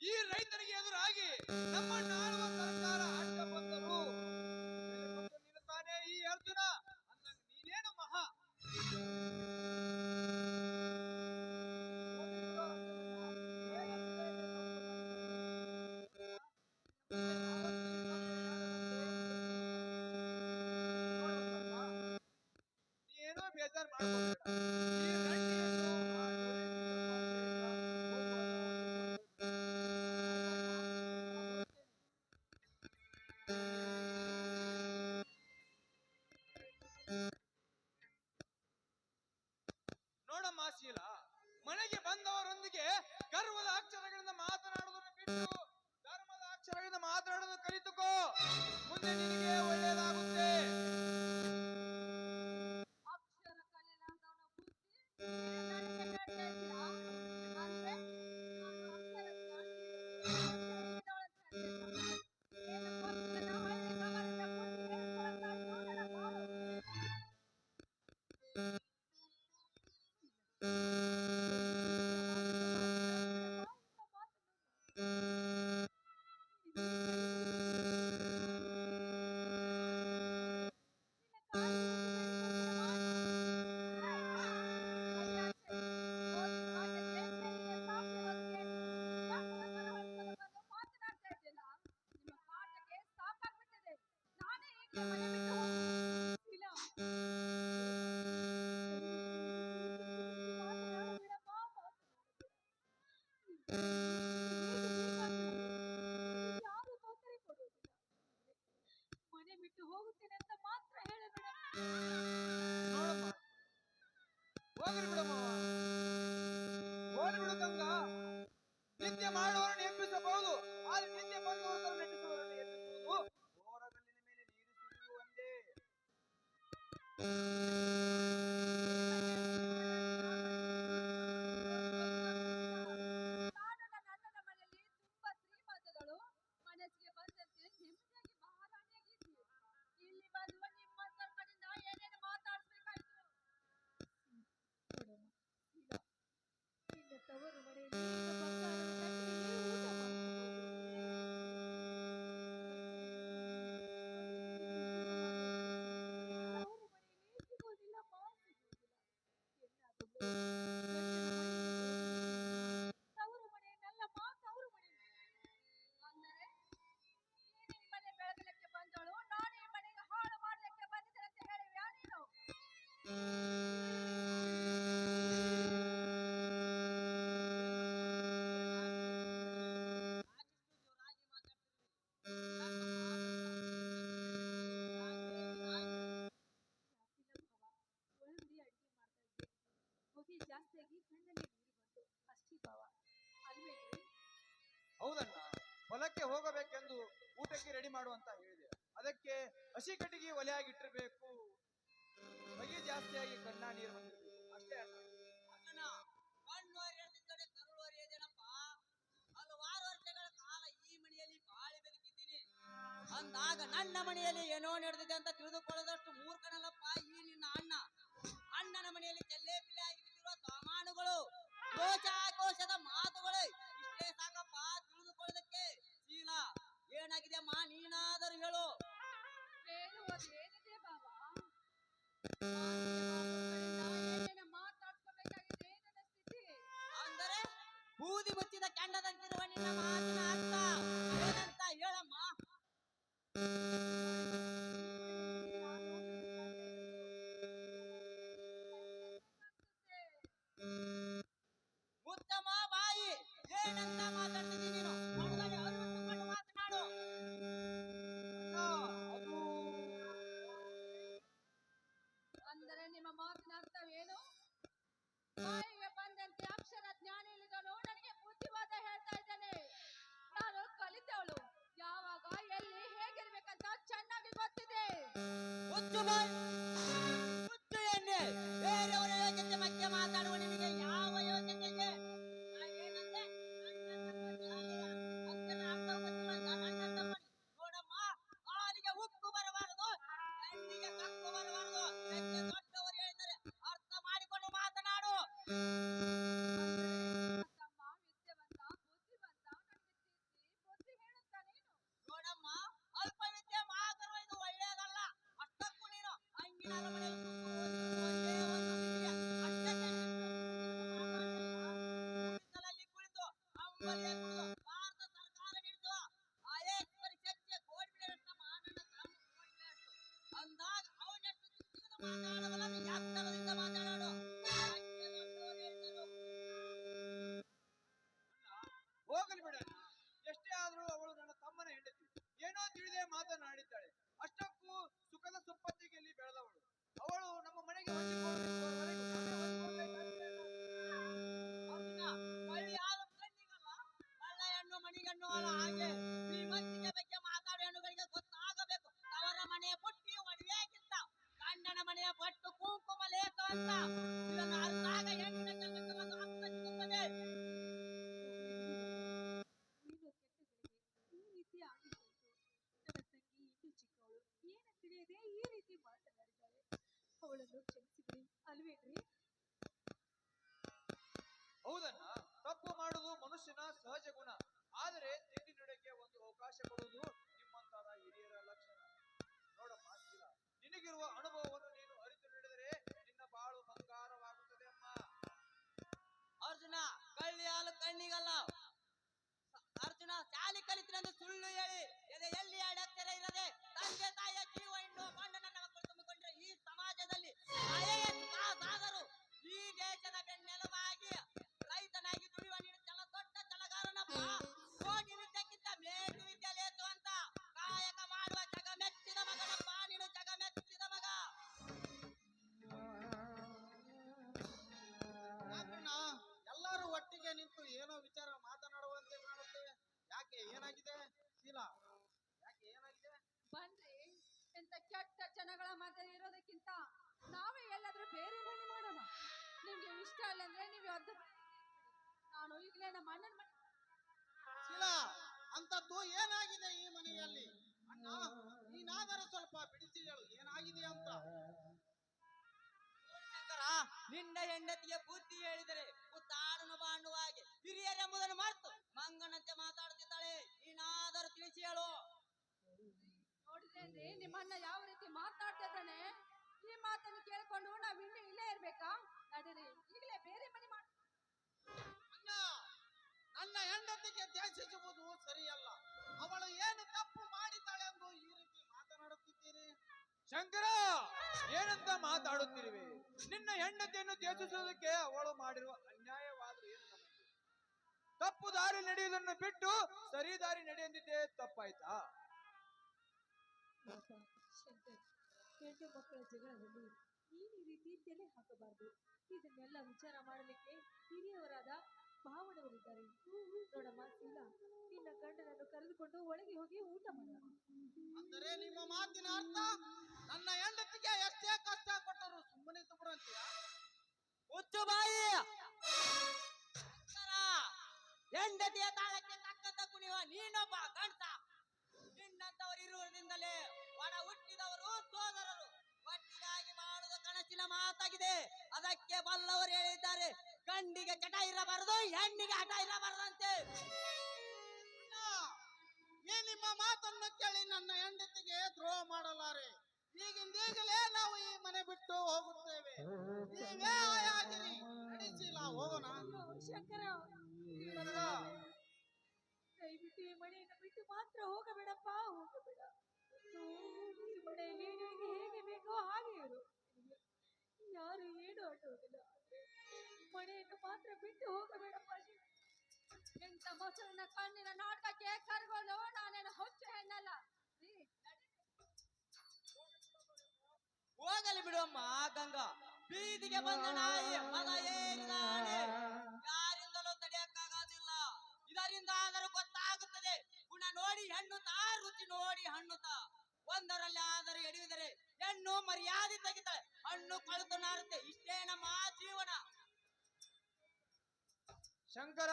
ಈ ರೈತರಿಗೆ ಎದುರಾಗಿ ನಮ್ಮ ಮನೆಗೆ ಬಂದವರೊಂದಿಗೆ ಗರ್ವದ ಅಕ್ಷರಗಳಿಂದ ಮಾತನಾಡುವುದನ್ನು ಬಿಟ್ಟು ಧರ್ಮದ ಅಕ್ಷರಗಳಿಂದ ಮಾತನಾಡುವುದನ್ನು ಕಲಿತುಕೋ. ಮುಂದೆ ನಿನಗೆ ಒಳ್ಳೆಯದಾಗುತ್ತೆ. Mm-hmm. ಊಟಕ್ಕೆ ಹೋಗಬೇಕೆಂದು ಊಟಕ್ಕೆ ರೆಡಿ ಮಾಡುವಂತ ಹೇಳಿದೆ. ಅದಕ್ಕೆ ಹಸಿ ಕಟ್ಟಿಗೆ ಒಲೆಯಾಗಿಟ್ಟಿರ್ಬೇಕು ಬಗೆ ಜಾಸ್ತಿಯಾಗಿ ಕಣ್ಣ ನೀರು ಬಂದಿರಬೇಕು ಅಷ್ಟೇ ಅಣ್ಣ ಕಾಲ ಈ ಮನೆಯಲ್ಲಿ ಬಾಳಿ ಅಂದಾಗ ನನ್ನ ಮನೆಯಲ್ಲಿ ಏನೋ ನಡೆದಿದೆ ಅಂತ ತಿಳಿದು Bye. Bye. ಮಾತನಾಡಿದ್ದಾಳೆ. ಅಷ್ಟಕ್ಕೂ ಸುಖದ ಸುಪ್ಪತ್ತಿಗೆಯಲ್ಲಿ ಬೆಳೆದವಳು. ಅವಳು ನಮ್ಮ ಮನೆಗೆ ಇಷ್ಟ ಇಲ್ಲ ಅಂದ್ರೆ ನೀವು ನಾನು ಈಗಲೇ ನಮ್ಮ ಅಣ್ಣನ ಮನೆ ಶೀಲಾ ಅಂತದ್ದು ಏನಾಗಿದೆ ಈ ಮನೆಯಲ್ಲಿ? ಅಣ್ಣ ನೀನಾದರೂ ಸ್ವಲ್ಪ ಬಿಡಿಸಿ ಹೇಳು ಏನಾಗಿದೆ ಅಂತ. ಶಂಕರ ನಿನ್ನ ಹೆಂಡತಿಗೆ ಬುದ್ಧಿ ಹೇಳಿದರೆ ಉತ್ತಾಡನು ಬಾಣುವಾಗಿ ಹಾಗೆ ಹಿರಿಯರೆಂಬುದನ್ನು ಮರೆತು ಮಂಗನಂತೆ ಮಾತಾಡುತ್ತಿದ್ದಾಳೆ. ನೀನಾದರೂ ತಿಳಿಸಿ ಹೇಳು. ನೋಡಿದ್ರೆ ನಿಮ್ಮ ಅಣ್ಣ ಯಾವ ರೀತಿ ಇದ್ದಾನೆ ಈ ಮಾತನ್ನು ಕೇಳ್ಕೊಂಡು ನಾವ್ ಇನ್ನೂ ಇಲ್ಲೇ ಇರ್ಬೇಕಾ? ನಡೀರಿ. ನನ್ನ ಹೆಂಡತಿಗೆ ದ್ವೇಷಿಸುವುದು ಸರಿಯಲ್ಲ. ಅವಳು ಏನು ತಪ್ಪು ಮಾಡಿದ್ದಾಳೆ ಎಂದು ಈ ರೀತಿ ಮಾತನಾಡುತ್ತಿದ್ದೀರಿ? ಶಂಕರ, ಏನಂತ ಮಾತಾಡುತ್ತಿರುವೆ? ನಿನ್ನ ಹೆಂಡತಿಯನ್ನು ತ್ಯಜಿಸುವುದಕ್ಕೆ ಅವಳು ಮಾಡಿರುವ ಅನ್ಯಾಯವಾದ್ರೂ ಏನು ತಪ್ಪು ದಾರಿ ನಡೆಯುವುದನ್ನು ಬಿಟ್ಟು ಸರಿ ದಾರಿ ನಡೆಯಂದಿದ್ದೆ ತಪ್ಪಾಯ್ತಾ? ಹೆಣ್ಣು ಮಕ್ಕಳ ಜಗಳದಲ್ಲಿ ಈ ರೀತಿ ತಲೆ ಹಾಕಬಾರದು. ಇದನ್ನೆಲ್ಲ ವಿಚಾರ ಮಾಡಲಿಕ್ಕೆ ಹಿರಿಯವರಾದ ಭಾವನವರಿದ್ದಾರೆ ನೋಡಮ್ಮ ಇಲ್ಲ ನಿನ್ನ ಗಂಡನನ್ನು ಕರೆದುಕೊಂಡು ಒಳಗೆ ಹೋಗಿ ಊಟ ಮಾಡ. ಅಂದರೆ ನಿಮ್ಮ ಮಾತಿನ ಅರ್ಥ? ನನ್ನ ಹೆಂಡತಿಗೆ ಎಷ್ಟೇ ಕಷ್ಟ ಕೊಟ್ಟರು ಸುಮ್ಮನೆ ಬಿಡಂತೀಯ ಹುಚ್ಚು ಬಾಯಿ! ಹೆಂಡತಿಯ ತಾಳಕ್ಕೆ ತಕ್ಕಂತ ಕುಣಿಯುವ ನೀನೊಬ್ಬ ಗಂಡ. ನಿನ್ನಂತವರು ಇರುವುದರಿಂದಲೇ ಒಡ ಹುಟ್ಟಿದವರು ಸೋದರರು. ಒಟ್ಟಿಗಾಗಿ ಮಾಡುವುದು ಕನಸಿನ ಮಾತಾಗಿದೆ. ಅದಕ್ಕೆ ಬಲ್ಲವರು ಹೇಳಿದ್ದಾರೆ ಇರಬಾರದು ಹೆಣ್ಣಿಗೆ ಹಠ ಇರಬಾರದಂತೆ ಈ ನಿಮ್ಮ ಮಾತನ್ನು ಕೇಳಿ ನನ್ನ ಹೆಂಡತಿಗೆ ದ್ರೋಹ ಮಾಡಲಾರೆ. ಈಗಿಂದೀಗಲೇ ನಾವು ಈ ಮನೆ ಬಿಟ್ಟು ಹೋಗುತ್ತೇವೆ. ನೀವೇ ನಡೆಸಿಲ್ಲ ಹೋಗೋಣ. ಶಂಕರ ದಯವಿಟ್ಟು ಈ ಮನೆಯನ್ನು ಬಿಟ್ಟು ಮಾತ್ರ ಹೋಗಬೇಡಪ್ಪ ಹೋಗಬೇಡ. ಈ ಮನೆಯಲ್ಲಿ ನಿನಗೆ ಹೇಗೆ ಬೇಕೋ ಹಾಗೆ ಇರು. ಯಾರು ಏನು ಅಡ್ಡುವುದಿಲ್ಲ ಮನೆಯನ್ನು ಮಾತ್ರ ಬಿಟ್ಟು ಹೋಗಬೇಡಪ್ಪ ಶಿವ. ಎಂತ ಮೊಸರನ್ನ ಕಣ್ಣಿನ ನಾಟಕಕ್ಕೆ ಕರ್ಗೋದು ನಾನೇನು ಹೊಚ್ಚು ಹೆಣ್ಣಲ್ಲ. ಹೋಗಲಿ ಬಿಡುವಮ್ಮ ಗಂಗಾ. ಬೀದಿಗೆ ಬಂದ ನಾಯಿ, ಮಗ ಏರಿದ ಆನೆ ಯಾರಿಂದಲೂ ತಡೆಯಕ್ಕಾಗೋದಿಲ್ಲ. ಇದರಿಂದ ಆದರೂ ಗೊತ್ತಾಗುತ್ತದೆ. ಗುಣ ನೋಡಿ ಹಣ್ಣುತ್ತಾ, ರುಚಿ ನೋಡಿ ಹಣ್ಣು ತಾ ಒಂದರಲ್ಲಿ ಆದರೂ ಎಡಿದರೆ ಹೆಣ್ಣು ಮರ್ಯಾದೆ ತೆಗಿತಾಳೆ. ಹಣ್ಣು ಕಳೆದು ನಾರುತ್ತೆ. ಇಷ್ಟೇ ನಮ್ಮ ಜೀವನ. ಶಂಕರ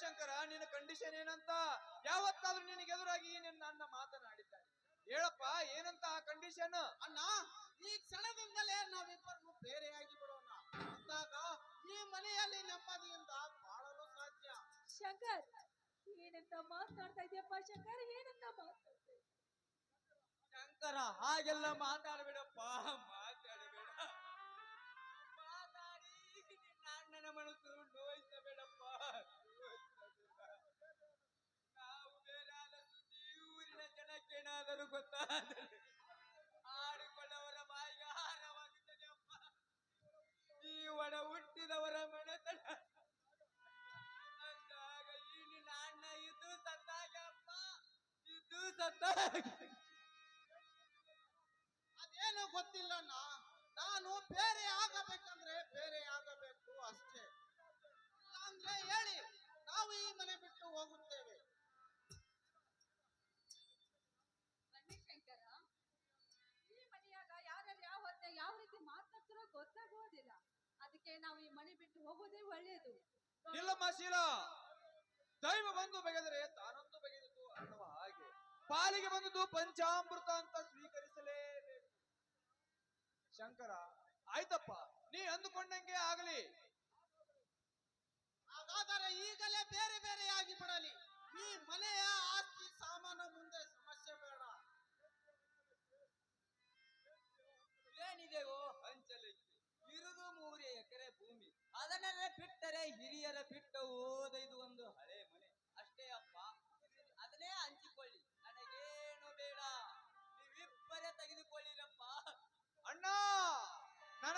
ಶಂಕರ ನಿನ್ನ ಕಂಡೀಷನ್ ಏನಂತ? ಯಾವತ್ತಾದ್ರೂ ನಿನಗೆ ಎದುರಾಗಿ ನಿನ್ನ ಅನ್ನ ಮಾತನಾಡಿದ್ದಾನೆ. ಹೇಳಪ್ಪ ಏನಂತ ಆ ಕಂಡೀಷನ್ ಅಣ್ಣ ಈ ಕ್ಷಣದಿಂದಲೇ ನಾವಿಬ್ಬರನ್ನು ಬೇರೆಯಾಗಿ ಬಿಡೋಣ. ಅಂದಾಗ ಈ ಮನೆಯಲ್ಲಿ ನೆಮ್ಮದಿಯಿಂದ ಬಾಳಲು ಸಾಧ್ಯ. ಶಂಕರ್ ಏನಂತ ಮಾತಾಡ್ತಾ ಇದೆಯಪ್ಪ ಶಂಕರ್? ಏನಂತ ಮಾತಾಡ್ತಾ? ಶಂಕರ ಹಾಗೆಲ್ಲ ಮಾತಾಡಬೇಡಪ್ಪ ಗೊತ್ತಾದರೆ ಆಡಿಕೊಂಡವರ ಬಾಯಿಗೆ ಆಹಾರವಾಗುತ್ತದೆ ಅಪ್ಪ, ಈ ಒಡ ಹುಟ್ಟಿದವರ ಮನೆತನ. ಅಂದಾಗ ಈ ನಿನ್ನ ಅಣ್ಣ ಇದು ಸತ್ತಾಗ ಅಪ್ಪ, ಇದು ಸತ್ತಾಗ. ಅದೇನು ಗೊತ್ತಿಲ್ಲಣ್ಣ ನಾನು ಬೇರೆ ಇಲ್ಲಮ್ಮ ಶೀಲ ದೈವ ಬಂದು ಬಗೆದರೆ ತಾನೊಂದು ಬಗೆದಿತು ಅನ್ನುವ ಹಾಗೆ. ಪಾಲಿಗೆ ಬಂದದ್ದು ಪಂಚಾಮೃತ ಅಂತ ಸ್ವೀಕರಿಸಲೇಬೇಕು. ಶಂಕರ, ಆಯ್ತಪ್ಪ, ನೀ ಅಂದುಕೊಂಡಂಗೆ ಆಗಲಿ. ಹಾಗಾದರೆ ಈಗಲೇ ಬೇರೆ ಬೇರೆಯಾಗಿ ಬಿಡಲಿ. ಈ ಮನೆಯ ಆಸ್ತಿ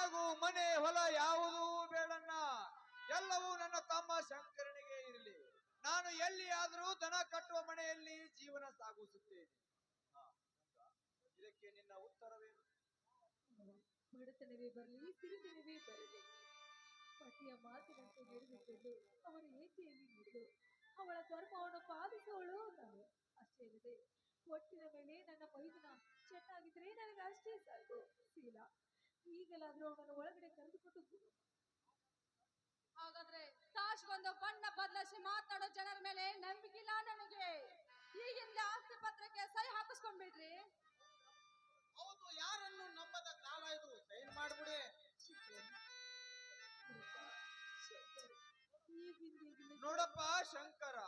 ನನಗೂ ಮನೆ, ಹೊಲ ಯಾವುದೂ ಬೇಡಣ್ಣ. ಎಲ್ಲವೂ ನನ್ನ ತಮ್ಮ ಶಂಕರನಿಗೆ ಇರಲಿ. ನಾನು ಎಲ್ಲಿಯಾದರೂ ದನ ಕಟ್ಟುವ ಮನೆಯಲ್ಲಿ ಜೀವನ ಸಾಗಿಸುತ್ತೇನೆ. ಇದಕ್ಕೆ ನಿನ್ನ ಉತ್ತರವೇನು? ಬಡತನವೇ ಬರಲಿ, ಸಿರಿತನವೇ ಬರಲಿ. ಪತಿಯ ಮಾತಿನಂತೆ ನಡೆದುಕೊಂಡು ಅವರ ಏಕೆಯಲ್ಲಿ ನಡೆದು ಅವಳ ಧರ್ಮವನ್ನು ಪಾಲಿಸೋಳು ನಾನು. ಅಷ್ಟೇ ಇಲ್ಲದೆ ಒಟ್ಟಿನ ಮೇಲೆ ನನ್ನ ಮೈದುನ ಚೆನ್ನಾಗಿದ್ರೆ ನನಗೆ ಅಷ್ಟೇ ಸಾಕು ಶೀಲ ಈಗಲಾದ್ರೂ ಅವನನ್ನು ಒಳಗಡೆ ಕರೆದುಕೊಂಡು ಹಾಗಾದ್ರೆ ಹಾಗಾದ್ರೆ ತಾಶ್ಗೊಂದು ಬಣ್ಣ ಬದಲಾಯಿಸಿ ಮಾತನಾಡೋ ಜನರ ಮೇಲೆ ನಂಬಿಕಿಲ್ಲ ನನಗೆ. ಈಗಿಂದ ಆಸ್ತಿ ಪತ್ರಕ್ಕೆ ಸಹಿ ಹಾಕಿಸ್ಕೊಂಡ್ಬಿಡ್ರಿ. ಹೌದು, ಯಾರನ್ನು ನಂಬದ ಕಾಲ ಇದು? ಸೈನ್ ಮಾಡ್ಬಿಡಿ. ನೋಡಪ್ಪ, ಶಂಕರ.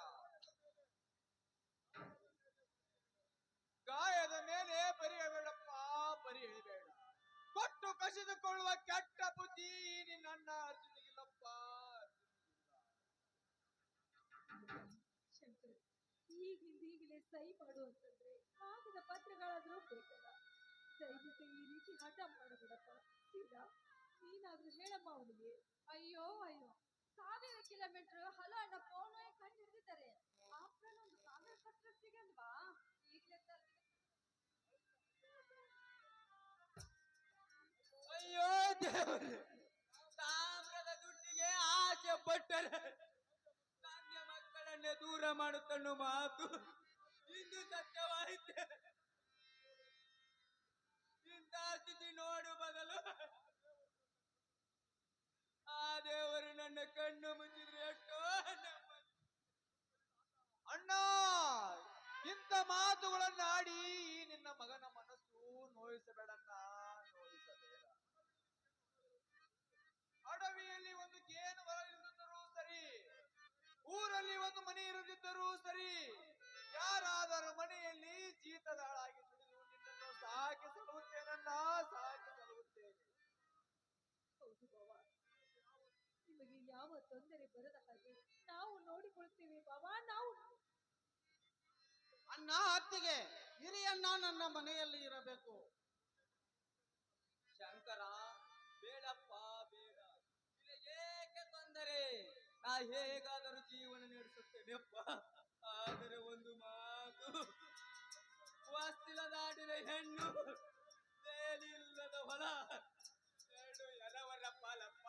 ಗಾಯದ ಮೇಲೆ ಬರೆಯಬೇಡಪ್ಪ ಬರೆಯಬೇಡ ಕೊಟ್ಟು ಕಸಿದುಕೊಳ್ಳುವ ಕೆಟ್ಟ ಬುದ್ಧಿ ನಿನ್ನ ಅರ್ಜುನಿಗಿಲ್ಲಪ್ಪ. ಶಂಕರ್ ಈಗಿಂದ ಈಗಲೇ ಸಹಿ ಮಾಡು ಅಂತಂದ್ರೆ ಕಾಗದ ಪತ್ರಗಳಾದ್ರೂ ಬೇಕಲ್ಲ. ದಯವಿಟ್ಟು ಈ ರೀತಿ ಹಠ ಮಾಡಬೇಡಪ್ಪ ಇಲ್ಲ ನೀನಾದ್ರೂ ಹೇಳಮ್ಮ ಅವನಿಗೆ. ಅಯ್ಯೋ ಅಯ್ಯೋ, ಸಾವಿರ ಕಿಲೋಮೀಟರ್ ಹಲೋ ಅಣ್ಣ ಫೋನ್ ಕಂಡು ಹಿಡಿದಿದ್ದಾರೆ ಆಫ್ಟರ್ ಒಂದು ಕಾಗದ ಪತ್ರ ಸಿಗಲ್ವಾ? ದೇವರೇ ತಾಮ್ರದ ದುಡ್ಡಿಗೆ ಆಸೆ ಪಟ್ಟರೆ ತಂದೆ ಮಕ್ಕಳನ್ನೇ ದೂರ ಮಾಡುತ್ತಣ್ಣು ಮಾತು ಇಂದು ಸತ್ಯವಾಯಿತೆ ಇಂಥ ಸ್ಥಿತಿ ನೋಡು ಬದಲು ಆ ದೇವರು ನನ್ನ ಕಣ್ಣು ಮುಚ್ಚಿದ್ರೆ ಎಷ್ಟೋ. ಅಣ್ಣ, ಇಂಥ ಮಾತುಗಳನ್ನ ಆಡಿ ಈ ನಿನ್ನ ಮಗನ ಮನಸ್ಸು ನೋಯಿಸಬೇಡಣ್ಣ ಮನೆ ಸರಿ ಯಾರಾದರೂ ಮನೆಯಲ್ಲಿ ಜೀತದಾಳಾಗಿ ದುಡಿದು ನಿನ್ನನ್ನು ಸಾಕಿ ಸಲುತ್ತೇನನ್ನ ಸಾಕಿ ಸಲುತ್ತೇನೆ ಹೌದು ಬಾಬಾ ನಿಮಗೆ ಯಾವ ತೊಂದರೆ ಬರದ ಹಾಗೆ ನಾವು ನೋಡಿಕೊಳ್ತೀವಿ ಬಾಬಾ ನಾವು. ಅನ್ನ ಅತ್ತಿಗೆ ಹಿರಿಯಣ್ಣ ನನ್ನ ಮನೆಯಲ್ಲಿ ಇರಬೇಕು. ನಾ ಹೇಗಾದರೂ ಜೀವನ ನಡೆಸುತ್ತೇನೆಪ್ಪ. ಆದರೆ ಒಂದು ಮಾತು. ವಾಸ್ತಿಲ ನಾಡಿನ ಹೆಣ್ಣು ಬೇಲಿಲ್ಲದ ಹೊಲ, ಎರಡು ಎಲವರ ಪಾಲಪ್ಪ.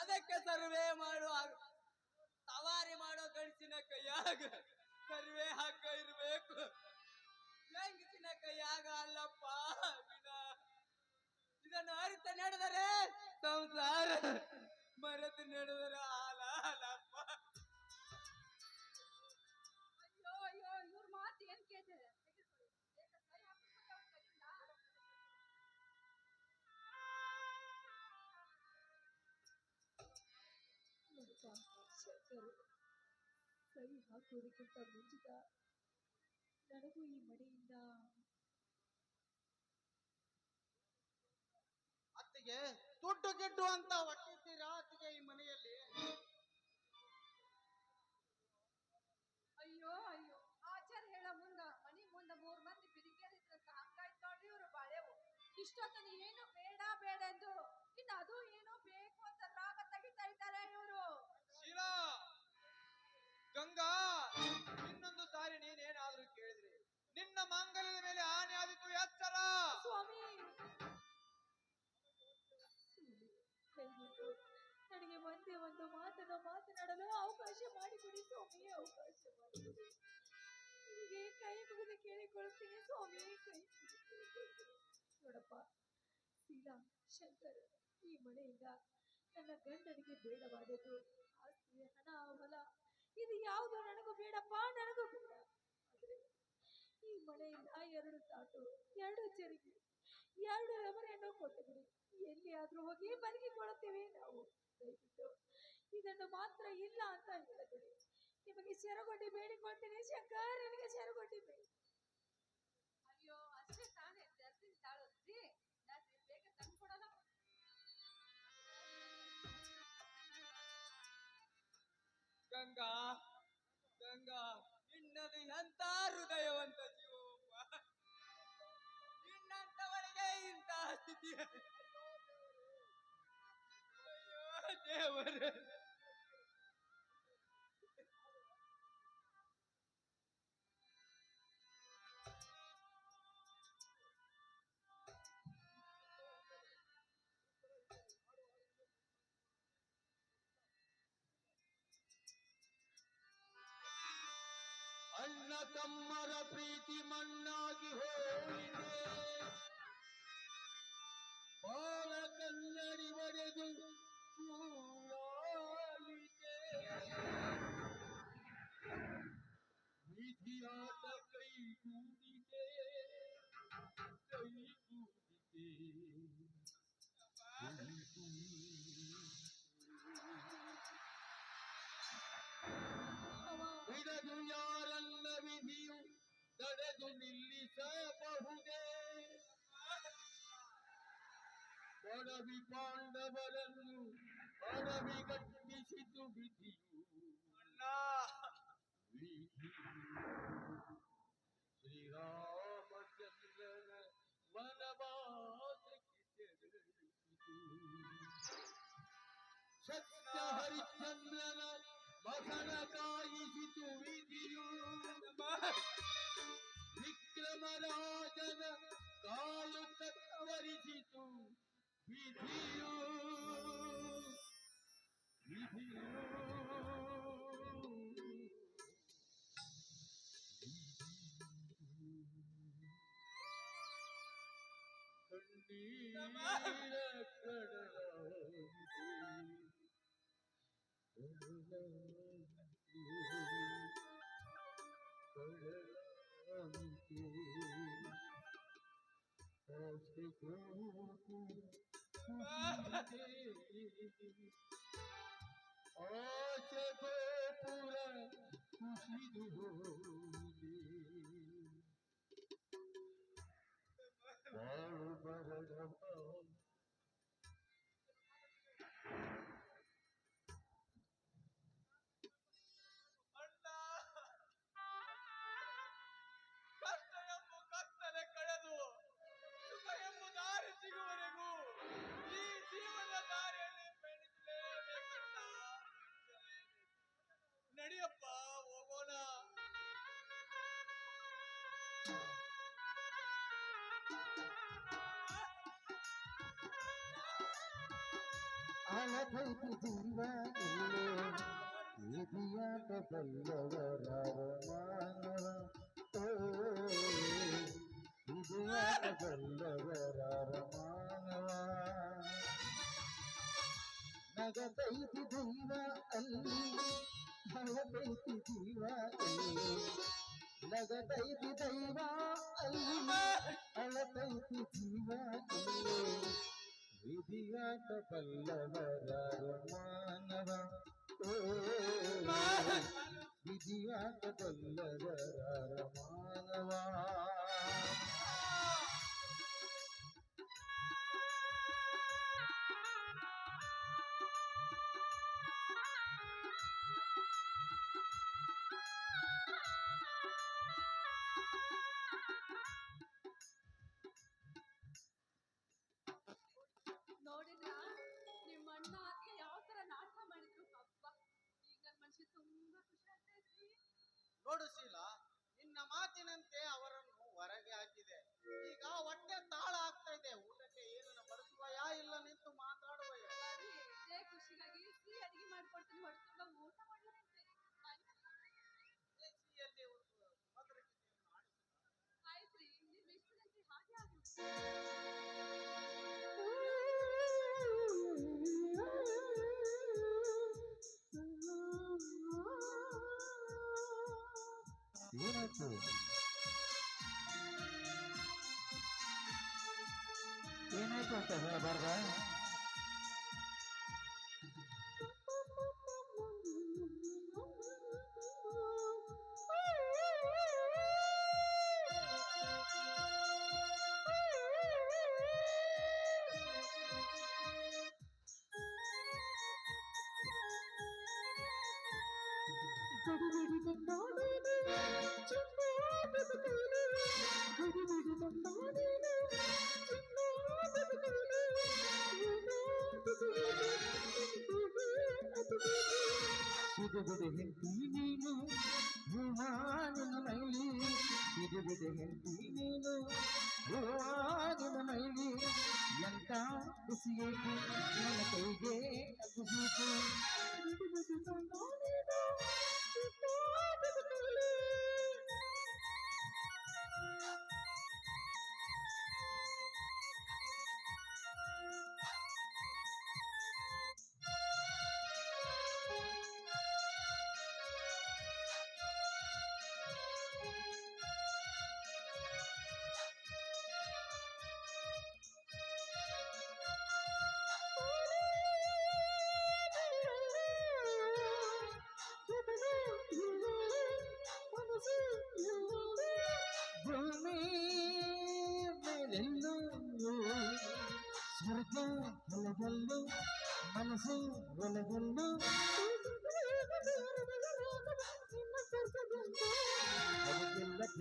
ಅದಕ್ಕೆ ಸರ್ವೆ ಮಾಡುವ ಸವಾರಿ ಮಾಡೋ ಗಂಡಸಿನ ಕೈಯಾಗ ಸರ್ವೇ ಹಾಕ ಇರ್ಬೇಕು. ಗಂಡಸಿನ ಕೈಯಾಗ ಅಲ್ಲಪ್ಪ ಇದನ್ನು ಅರಿತ ನಡೆದರೆ, ಸಂಸಾರ ಮರೆತು ನಡೆದರೆ ಶಂಕರು ಕೈ ಹಾಕುವುದಕ್ಕಿಂತ ಮುಂಚಿತ ನನಗೂ ಈ ಮನೆಯಿಂದ ಅತ್ತಿಗೆ ದುಡ್ಡು ಗಿಡ್ಡು ಅಂತ ಹೊಟ್ಟಿದ್ದೀರಾ ಅತ್ತಿಗೆ ಈ ಮನೆಯಲ್ಲಿ? ಅಯ್ಯೋ ಅಯ್ಯೋ. ಆಚಾರ ಹೇಳ ಮುಂದ. ಮನಿ ಮುಂದ ಮೂರ್ ಮಂದಿ ಬಿರಿಕೇರಿದ್ರಂತ ಹಂಗಾಯ್ತು ನೋಡ್ರಿ ಇವ್ರು ಬಾಳೆವು. ಇಷ್ಟೊತ್ತನ ಏನು ಬೇಡ ಬೇಡ ಎಂದು. ಇನ್ನು ಅದು ಏನೋ ಬೇಕು ಅಂತ ರಾಗ ತೆಗಿತಾ ಇದ್ದಾರೆ ಇವರು ಶೀಲಾ ಗಂಗಾ, ಇನ್ನೊಂದು ಸಾರಿ ನೀನೇನಾದ್ರೂ ಕೇಳಿದ್ರೆ ನಿನ್ನ ಮಾಂಗಲ್ಯದ ಮೇಲೆ ಆನೆ ಆದಿತ್ತು, ಎಚ್ಚರ. ಸ್ವಾಮಿ. ನನಗೆ ಒಂದೇ ಒಂದು ಮಾತನ್ನು ಮಾತನಾಡಲು ಅವಕಾಶ ಮಾಡಿಕೊಡಿ ಸ್ವಾಮಿ, ಅವಕಾಶ ಮಾಡಿಕೊಡಿ. ನಿಮಗೆ ಕೈ ಮುಗಿದು ಕೇಳಿಕೊಳ್ಳುತ್ತೀನಿ ಸ್ವಾಮಿ, ಕೈ. ನೋಡಪ್ಪ ಶೀಲಾ ಶಂಕರ್, ಈ ಮನೆಯಿಂದ ನನ್ನ ಗಂಡನಿಗೆ ಬೇಡವಾದದ್ದು ಆಸ್ತಿ ಹಣ ಹೊಲ ಇದು ಯಾವುದು ನನಗೂ ಬೇಡಪ್ಪ, ನನಗೂ ಬೇಡ. ಈ ಮನೆಯಿಂದ ಎರಡು ತಾಟು ಎರಡು ಚರಿಗೆ ಎರಡು ರಮರೆಯನ್ನು ಕೊಟ್ಟಿದ್ರಿ ಎಲ್ಲಿ ಆದರೂ ಹೋಗಿ ಬದುಕಿಕೊಳ್ಳುತ್ತೇವೆ ನಾವು. ಇದನ್ನು ಮಾತ್ರ ಇಲ್ಲ ಅಂತ ಹೇಳಬೇಡಿ. ನಿಮಗೆ ಶರಗೊಡ್ಡಿ ಬೇಡಿಕೊಳ್ತೀನಿ ಶಂಕರ್, ನನಗೆ ಶರಗೊಡ್ಡಿ ಬೇಡಿ. ಗಂಗಾ ಗಂಗ ನಿನ್ನದು ಎಂತ ಹೃದಯವಂತ ಜೀವಪ್ಪ ನಿನ್ನಂತವರಿಗೆ ಇಂತ ಸ್ಥಿತಿ ಅಯ್ಯೋ ದೇವರೇ. ತಮ್ಮರ ಪ್ರೀತಿ ಮಣ್ಣಾಗಿ ಹೋಗಿದೆ. ಬಾಳ ಕನ್ನಡಿ ಒಡೆದು ತಡೆದು ನಿಲ್ಲಿಸಬಹುದೇ ಒಡವಿ ಪಾಂಡವರನ್ನು ಅಡವಿಗಟ್ಟಿಸಿತು ವಿಧಿಯು ಅಣ್ಣ ವಿಧಿಯು ಶ್ರೀರಾಮಚಂದ್ರನ ವನವಾಸಕ್ಕೆ ತೆರಳಿಸಿತು ಸತ್ಯ ಹರಿಶ್ಚಂದ್ರನ ಮಸನ ಕಾಯಿಸಿತು ವಿಧಿಯು ವಿಕ್ರಮರಾಜನ ಕಾಲು ಕತ್ತರಿಸಿತು ವಿಧಿಯು ವಿಧಿಯು ಕಣ್ಣೀರ ಕಡಲಾಗಿದೆ ಆಚೆ ಗೋಪುರ ಕುಸಿದು ಹೋಗಿದೆ ಬಾಳು ಬರಡವ ಅಣ್ಣ ఆడదైతి జీవ ఏది ఆట బల్లవరారమానవ ఇది ఆట బల్లవరారమానవ నగదైతి దైవ అల్లి భగదైతి జీవ ಜೀವ ಇಲ್ಲಿ ನಗತೈತಿ ದೈವ ಅಲ್ಲಿ ಅಳತೈತಿ ಜೀವ ಇಲ್ಲಿ ವಿಧಿಯಾಟ ಬಲ್ಲವರ ಮಾನವ ಓ ವಿಧಿಯಾಟ ಬಲ್ಲವರ ಮಾನವ ನೋಡು ಶೀಲ. ಏನಾಯ್ತು ಏನಾಯ್ತು ಅಂತ ಹೇಳಬಾರ್ದ ಸಿಡುಬಿಡು ಹೆಂಡತಿ ನೀನು ಮೈಲಿ ಸಿಡುಬಿಡು ಹೆಂಡತಿ ನೀನು ಮೈಲಿ ಎಂತ ಬಿಸಿಯೇಕು ನನ್ನ ಕೈಗೆ ಅಗುಸೀತು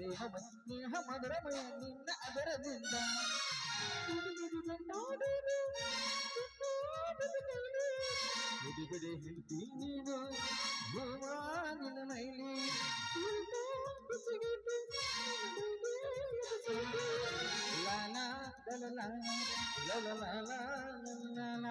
ಅದಕ್ಕೆಲ್ಲ ಪ್ರೇಮ ಸ್ನೇಹ ಮಧುರಮಯ ನಿನ್ನ ಅದರದಿಂದ ಬಿಡಿ ಹೆಂಡತಿ ನೀನು ಭೂವಾನಿನ ಮೈಲಿ ಲಾಲ ಲಲ ಲಾಲ ಲಲ ಲಾಲ ಲಲ ಲಾಲ